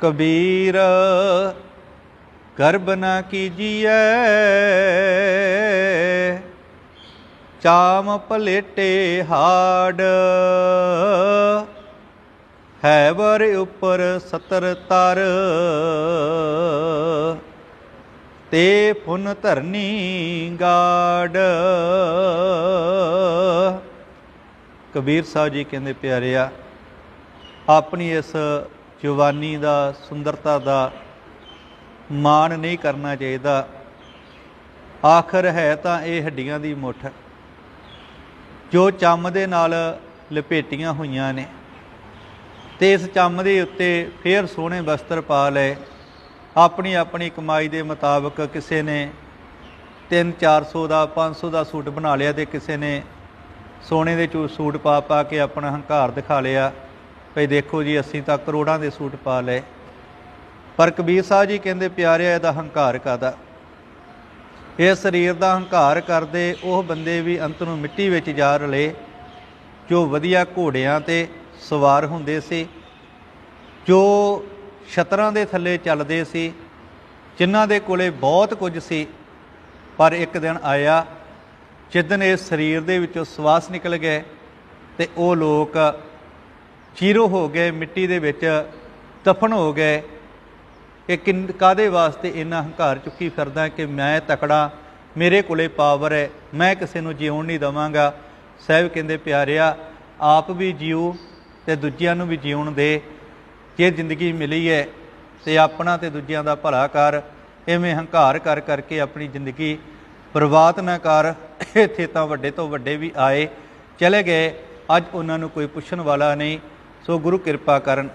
ਕਬੀਰ, ਗਰਬ ਨਾ ਕੀਜੀਐ। ਚਾਮ ਪਲੇਟੇ ਹਾੜ, ਹੈ ਵਰ ਉਪਰ ਸਤਰ ਤਰ। ਤੇ ਪੁਨ ਧਰਨੀ ਗਾੜ। ਕਬੀਰ ਸਾਹਿਬ ਜੀ ਕਹਿੰਦੇ, ਪਿਆਰਿਆ, ਆਪਣੀ ਇਸ ਜਵਾਨੀ ਦਾ, ਸੁੰਦਰਤਾ ਦਾ ਮਾਣ ਨਹੀਂ ਕਰਨਾ ਚਾਹੀਦਾ। ਆਖਰ ਹੈ ਤਾਂ ਇਹ ਹੱਡੀਆਂ ਦੀ ਮੁੱਠ, ਜੋ ਚੰਮ ਦੇ ਨਾਲ ਲਪੇਟੀਆਂ ਹੋਈਆਂ ਨੇ। ਤੇ ਇਸ ਚੰਮ ਦੇ ਉੱਤੇ ਫੇਰ ਸੋਹਣੇ ਵਸਤਰ ਪਾ ਲਏ। ਆਪਣੀ ਆਪਣੀ ਕਮਾਈ ਦੇ ਮੁਤਾਬਕ ਕਿਸੇ ਨੇ 3 400 ਦਾ 500 ਦਾ ਸੂਟ ਬਣਾ ਲਿਆ ਤੇ ਕਿਸੇ ਨੇ ਸੋਨੇ ਦੇ ਚੂ ਸੂਟ ਪਾ ਪਾ ਕੇ ਆਪਣਾ ਹੰਕਾਰ ਦਿਖਾ ਲਿਆ। ਭਈ ਦੇਖੋ ਜੀ, ਅਸੀਂ ਤਾਂ ਕਰੋੜਾਂ ਦੇ ਸੂਟ ਪਾ ਲਏ। ਪਰ ਕਬੀਰ ਸਾਹਿਬ ਜੀ ਕਹਿੰਦੇ, ਪਿਆਰਿਆ, ਇਹਦਾ ਹੰਕਾਰ ਕਾਦਾ ਇਹ ਸਰੀਰ ਦਾ ਹੰਕਾਰ ਕਰਦੇ, ਉਹ ਬੰਦੇ ਵੀ ਅੰਤ ਨੂੰ ਮਿੱਟੀ ਵਿੱਚ ਜਾ ਰਲੇ, ਜੋ ਵਧੀਆ ਘੋੜਿਆਂ ਤੇ ਸਵਾਰ ਹੁੰਦੇ ਸੀ, ਜੋ ਛਤਰਾਂ ਦੇ ਥੱਲੇ ਚੱਲਦੇ ਸੀ, ਜਿਨ੍ਹਾਂ ਦੇ ਕੋਲੇ ਬਹੁਤ ਕੁਝ ਸੀ, ਪਰ ਇੱਕ ਦਿਨ ਆਇਆ ਜਿੱਦਨ ਇਸ ਸਰੀਰ ਦੇ ਵਿੱਚੋਂ ਸਵਾਸ ਨਿਕਲ ਗਏ, ਤੇ ਉਹ ਲੋਕ ਚੀਰੋ ਹੋ ਗਏ, ਮਿੱਟੀ ਦੇ ਵਿੱਚ ਦਫਨ ਹੋ ਗਏ। ਕਿ ਕਿੰਨ ਕਾਦੇ ਵਾਸਤੇ ਇੰਨਾ ਹੰਕਾਰ ਚੁੱਕੀ ਫਿਰਦਾ ਕਿ ਮੈਂ ਤਕੜਾ, ਮੇਰੇ ਕੋਲੇ ਪਾਵਰ ਹੈ, ਮੈਂ ਕਿਸੇ ਨੂੰ ਜਿਉਣ ਨਹੀਂ ਦਵਾਂਗਾ। ਸਾਹਿਬ ਕਹਿੰਦੇ, ਪਿਆਰਿਆ, ਆਪ ਵੀ ਜਿਉ ਤੇ ਦੂਜਿਆਂ ਨੂੰ ਵੀ ਜਿਉਣ ਦੇ। ਜੇ ਜ਼ਿੰਦਗੀ ਮਿਲੀ ਹੈ ਤੇ ਆਪਣਾ ਤੇ ਦੂਜਿਆਂ ਦਾ ਭਲਾ ਕਰ, ਐਵੇਂ ਹੰਕਾਰ ਕਰ ਕਰਕੇ ਆਪਣੀ ਜ਼ਿੰਦਗੀ ਬਰਬਾਦ ਨਾ ਕਰ। ਇੱਥੇ ਤਾਂ ਵੱਡੇ ਤੋਂ ਵੱਡੇ ਵੀ ਆਏ, ਚਲੇ ਗਏ। ਅੱਜ ਉਹਨਾਂ ਨੂੰ ਕੋਈ ਪੁੱਛਣ ਵਾਲਾ ਨਹੀਂ। ਸੋ ਗੁਰੂ ਕਿਰਪਾ ਕਰਨ